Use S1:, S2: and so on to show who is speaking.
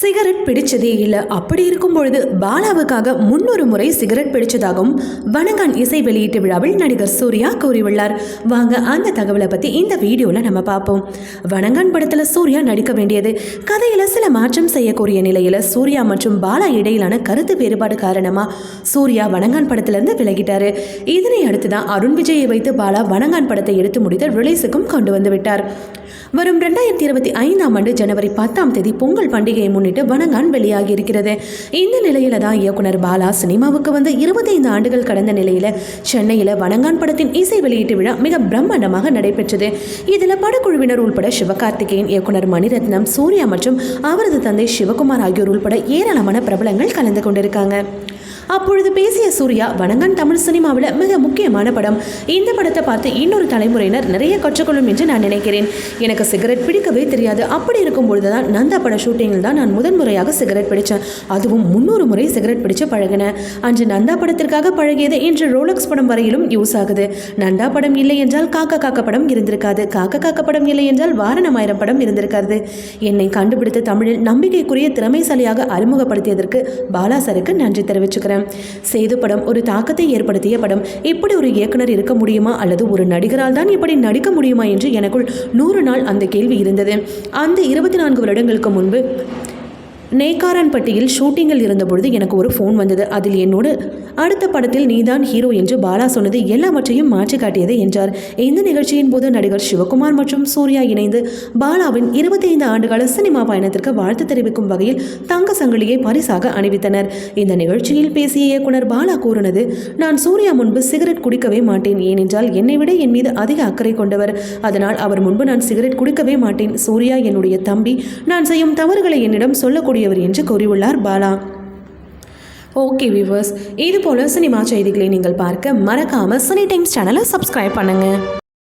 S1: Cigarette பிடிச்சதே இல்லை. அப்படி இருக்கும் பொழுது பாலாவுக்காக முன்னொரு முறை சிகரெட் பிடிச்சதாகவும் வணங்கான் இசை வெளியீட்டு விழாவில் நடிகர் சூர்யா கூறியுள்ளார். வாங்க அந்த தகவலை பற்றி இந்த வீடியோவில் நம்ம பார்ப்போம். வணங்கான் படத்தில் சூர்யா நடிக்க வேண்டியது கதையில் சில மாற்றம் செய்யக்கூடிய நிலையில் சூர்யா மற்றும் பாலா இடையிலான கருத்து வேறுபாடு காரணமாக சூர்யா வணங்கான் படத்திலிருந்து விலகிட்டாரு. இதனை அடுத்து தான் அருண் விஜயை வைத்து பாலா வணங்கான் படத்தை எடுத்து முடித்து ரிலீஸுக்கும் கொண்டு வந்து விட்டார். வரும் ரெண்டாயிரத்தி இருபத்தி ஐந்தாம் ஆண்டு ஜனவரி பத்தாம் தேதி பொங்கல் பண்டிகையை முன்னிட்டு வணங்கான் வெளியாகி இருக்கிறது இந்த நிலையில தான் இயக்குனர் பாலா சினிமாவுக்கு வந்து இருபத்தைந்து ஆண்டுகள் கடந்த நிலையில சென்னையில் வனங்கான் படத்தின் இசை வெளியீட்டு விழா மிக பிரம்மாண்டமாக நடைபெற்றது. இதில் படக்குழுவினர் உள்பட சிவகார்த்திகேயன் இயக்குனர் மணிரத்னம் சூர்யா மற்றும் அவரது தந்தை சிவகுமார் ஆகியோர் உள்பட ஏராளமான பிரபலங்கள் கலந்து கொண்டிருக்காங்க. அப்பொழுது பேசிய சூர்யா வணங்கன் தமிழ் சினிமாவில் மிக முக்கியமான படம். இந்த படத்தை பார்த்து இன்னொரு தலைமுறையினர் நிறைய கற்றுக்கொள்ளும் என்று நான் நினைக்கிறேன். எனக்கு சிகரெட் பிடிக்கவே தெரியாது. அப்படி இருக்கும் பொழுதுதான் நந்தா பட ஷூட்டிங்கில் தான் நான் முதன்முறையாக சிகரெட் பிடித்தேன் அதுவும் முன்னூறு முறை சிகரெட் பிடிச்சு பழகினேன் அன்று நந்தா படத்திற்காக பழகியது இன்று ரோலக்ஸ் படம் வரையிலும் யூஸ் ஆகுது. நந்தா படம் இல்லை என்றால் காக்க காக்க படம் இருந்திருக்காது. காக்க காக்க படம் இல்லை என்றால் வாரணமாயிரம் படம் இருந்திருக்காது. என்னை கண்டுபிடித்து தமிழில் நம்பிக்கைக்குரிய திறமைசாலியாக அறிமுகப்படுத்தியதற்கு பாலா சருக்கு நன்றி தெரிவிச்சுக்கிறேன். சேது படம் ஒரு தாக்கத்தை ஏற்படுத்திய படம். இப்படி ஒரு இயக்குனர் இருக்க முடியுமா? அல்லது ஒரு நடிகரால் தான் இப்படி நடிக்க முடியுமா? என்று எனக்குள் நூறு நாள் அந்த கேள்வி இருந்தது. அந்த இருபத்தி நான்கு வருடங்களுக்கு முன்பு நேக்காரன்பட்டியில் ஷூட்டிங்கில் இருந்தபொழுது எனக்கு ஒரு ஃபோன் வந்தது. அதில் என்னோடு அடுத்த படத்தில் நீதான் ஹீரோ என்று பாலா சொன்னது எல்லாவற்றையும் மாற்றி காட்டியது என்றார். இந்த நிகழ்ச்சியின் போது நடிகர் சிவகுமார் மற்றும் சூர்யா இணைந்து பாலாவின் இருபத்தைந்து ஆண்டுகால சினிமா பயணத்திற்கு வாழ்த்து தெரிவிக்கும் வகையில் தங்க சங்கிலியை பரிசாக அணிவித்தனர். இந்த நிகழ்ச்சியில் பேசிய இயக்குனர் பாலா கூறினது நான் சூர்யா முன்பு சிகரெட் குடிக்கவே மாட்டேன். ஏனென்றால் என்னை விட என் மீது அதிக அக்கறை கொண்டவர். அதனால் அவர் முன்பு நான் சிகரெட் குடிக்கவே மாட்டேன். சூர்யா என்னுடைய தம்பி. நான் செய்யும் தவறுகளை என்னிடம் கூடியவர் என்று கூறியுள்ளார் பாலா. ஓகே வியூவர்ஸ் இது போல சினிமா செய்திகளை நீங்கள் பார்க்க மறக்காம சினி டைம்ஸ் சேனலை சப்ஸ்கிரைப் பண்ணுங்க.